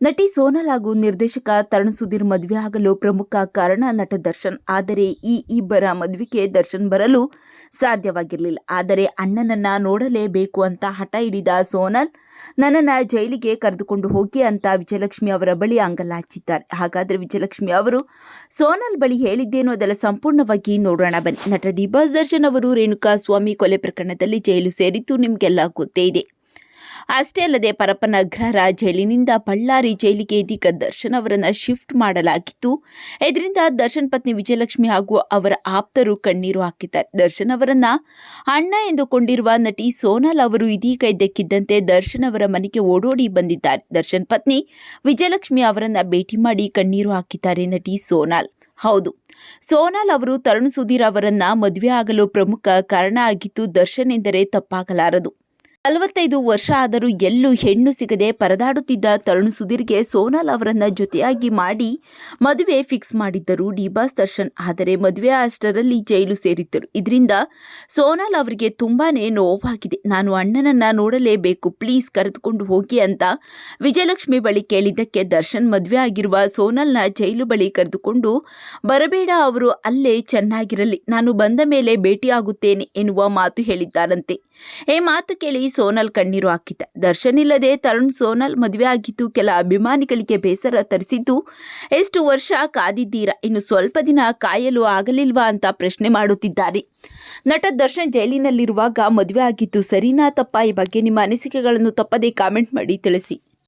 ನಟಿ ಸೋನಲ್ ಹಾಗೂ ನಿರ್ದೇಶಕ ತರುಣ್ ಸುಧೀರ್ ಮದುವೆ ಆಗಲು ಪ್ರಮುಖ ಕಾರಣ ನಟ ದರ್ಶನ್. ಆದರೆ ಈ ಇಬ್ಬರ ಮದುವೆಗೆ ದರ್ಶನ್ ಬರಲು ಸಾಧ್ಯವಾಗಿರಲಿಲ್ಲ. ಆದರೆ ಅಣ್ಣನನ್ನ ನೋಡಲೇಬೇಕು ಅಂತ ಹಠ ಹಿಡಿದ ಸೋನಲ್, ನನ್ನನ್ನ ಜೈಲಿಗೆ ಕರೆದುಕೊಂಡು ಹೋಗಿ ಅಂತ ವಿಜಯಲಕ್ಷ್ಮಿ ಅವರ ಬಳಿ ಅಂಗಲಾಚಿದ್ದಾರೆ ಹಾಗಾದ್ರೆ ವಿಜಯಲಕ್ಷ್ಮಿ ಅವರು ಸೋನಲ್ ಬಳಿ ಹೇಳಿದ್ದೇನು ಅದೆಲ್ಲ ಸಂಪೂರ್ಣವಾಗಿ ನೋಡೋಣ ಬನ್ನಿ. ನಟ ಡಿಬಾಸ್ ದರ್ಶನ್ ಅವರು ರೇಣುಕಾ ಸ್ವಾಮಿ ಕೊಲೆ ಪ್ರಕರಣದಲ್ಲಿ ಜೈಲು ಸೇರಿದ್ದು ನಿಮಗೆಲ್ಲ ಗೊತ್ತೇ ಇದೆ. ಅಷ್ಟೇ ಅಲ್ಲದೆ ಪರಪ್ಪನಗ್ರಹರ ಜೈಲಿನಿಂದ ಬಳ್ಳಾರಿ ಜೈಲಿಗೆ ಇದೀಗ ದರ್ಶನ್ ಅವರನ್ನು ಶಿಫ್ಟ್ ಮಾಡಲಾಗಿತ್ತು. ಇದರಿಂದ ದರ್ಶನ್ ಪತ್ನಿ ವಿಜಯಲಕ್ಷ್ಮಿ ಹಾಗೂ ಅವರ ಆಪ್ತರು ಕಣ್ಣೀರು ಹಾಕಿದ್ದಾರೆ. ದರ್ಶನ್ ಅವರನ್ನ ಅಣ್ಣ ಎಂದುಕೊಂಡಿರುವ ನಟಿ ಸೋನಾಲ್ ಅವರು ಇದೀಗ ಇದ್ದಕ್ಕಿದ್ದಂತೆ ದರ್ಶನ್ ಅವರ ಮನೆಗೆ ಓಡೋಡಿ ಬಂದಿದ್ದಾರೆ. ದರ್ಶನ್ ಪತ್ನಿ ವಿಜಯಲಕ್ಷ್ಮಿ ಅವರನ್ನ ಭೇಟಿ ಮಾಡಿ ಕಣ್ಣೀರು ಹಾಕಿದ್ದಾರೆ ನಟಿ ಸೋನಾಲ್. ಹೌದು, ಸೋನಾಲ್ ಅವರು ತರುಣ್ ಸುಧೀರ್ ಅವರನ್ನ ಮದುವೆ ಆಗಲು ಪ್ರಮುಖ ಕಾರಣ ಆಗಿತ್ತು ದರ್ಶನ್ ಎಂದರೆ ತಪ್ಪಾಗಲಾರದು. ನಲವತ್ತೈದು ವರ್ಷ ಆದರೂ ಎಲ್ಲೂ ಹೆಣ್ಣು ಸಿಗದೆ ಪರದಾಡುತ್ತಿದ್ದ ತರುಣ್ ಸುಧೀರ್ಗೆ ಸೋನಾಲ್ ಅವರನ್ನ ಜೊತೆಯಾಗಿ ಮಾಡಿ ಮದುವೆ ಫಿಕ್ಸ್ ಮಾಡಿದ್ದರು ಡಿಬಾಸ್ ದರ್ಶನ್. ಆದರೆ ಮದುವೆ ಅಷ್ಟರಲ್ಲಿ ಜೈಲು ಸೇರಿದ್ದರು. ಇದರಿಂದ ಸೋನಾಲ್ ಅವರಿಗೆ ತುಂಬಾನೇ ನೋವಾಗಿದೆ. ನಾನು ಅಣ್ಣನನ್ನ ನೋಡಲೇಬೇಕು. ಪ್ಲೀಸ್ ಕರೆದುಕೊಂಡು ಹೋಗಿ ಅಂತ ವಿಜಯಲಕ್ಷ್ಮಿ ಬಳಿ ಕೇಳಿದ್ದಕ್ಕೆ ದರ್ಶನ್ ಮದುವೆ ಆಗಿರುವ ಸೋನಲ್ನ ಜೈಲು ಬಳಿ ಕರೆದುಕೊಂಡು, ಬರಬೇಡ ಅವರು ಅಲ್ಲೇ ಚೆನ್ನಾಗಿರಲಿ, ನಾನು ಬಂದ ಮೇಲೆ ಭೇಟಿಯಾಗುತ್ತೇನೆ ಎನ್ನುವ ಮಾತು ಹೇಳಿದ್ದಾರಂತೆ. ಈ ಮಾತು ಕೇಳಿ ಸೋನಲ್ ಕಣ್ಣೀರು ಹಾಕಿದ್ದ. ದರ್ಶನ್ ಇಲ್ಲದೆ ತರುಣ್ ಸೋನಲ್ ಮದುವೆ ಆಗಿದ್ದು ಕೆಲ ಅಭಿಮಾನಿಗಳಿಗೆ ಬೇಸರ ತರಿಸಿದ್ದು, ಎಷ್ಟು ವರ್ಷ ಕಾದಿದ್ದೀರಾ? ಇನ್ನು ಸ್ವಲ್ಪ ದಿನ ಕಾಯಲು ಆಗಲಿಲ್ವಾ ಅಂತ ಪ್ರಶ್ನೆ ಮಾಡುತ್ತಿದ್ದಾರೆ. ನಟ ದರ್ಶನ್ ಜೈಲಿನಲ್ಲಿರುವಾಗ ಮದುವೆ ಆಗಿದ್ದು ಸರಿನಾ ತಪ್ಪ? ಈ ಬಗ್ಗೆ ನಿಮ್ಮ ಅನಿಸಿಕೆಗಳನ್ನು ತಪ್ಪದೇ ಕಾಮೆಂಟ್ ಮಾಡಿ ತಿಳಿಸಿ.